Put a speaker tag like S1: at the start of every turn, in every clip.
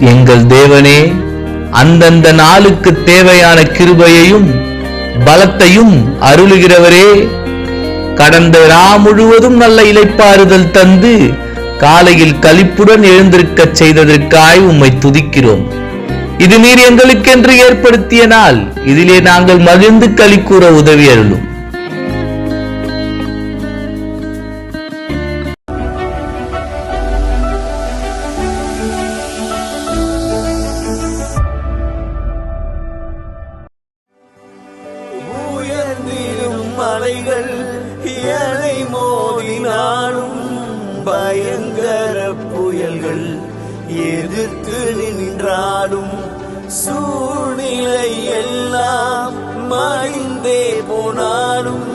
S1: எங்கள் தேவனே அந்தந்த நாளுக்கு தேவையான கிருபையையும் பலத்தையும் அருளுகிறவரே கடந்த ரா முழுவதும் நல்ல இலைப்பாறுதல் தந்து காலையில் கழிப்புடன் எழுந்திருக்கச் செய்ததற்காய் உம்மை துதிக்கிறோம். இது நீர் எங்களுக்கென்று ஏற்படுத்திய நாள். இதிலே நாங்கள் மகிழ்ந்து களி கூற உதவி அருளும்.
S2: அலைகள் மலைகள் மோதினாலும் பயங்கர புயல்கள் எதிர்த்து நின்றாலும் சூழ்நிலை எல்லாம் மறைந்தே போனாலும்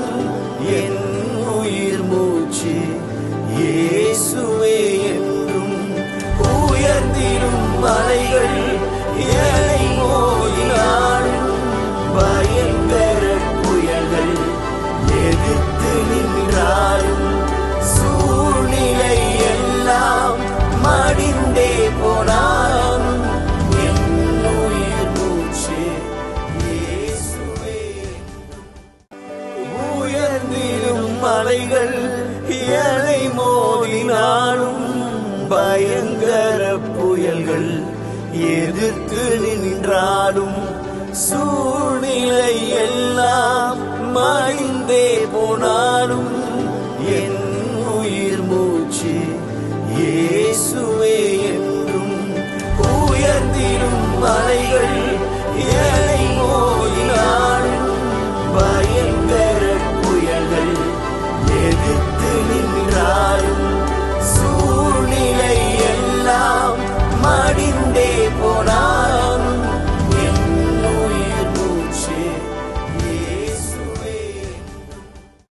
S2: உயர்ந்திடும் ஏழை மோதினாலும் பயங்கர புயல்கள் எதிர்த்து நின்றாலும் சூழ்நிலை எல்லாம் மாய்ந்தே போனாலும் നിന്റെ പുനാ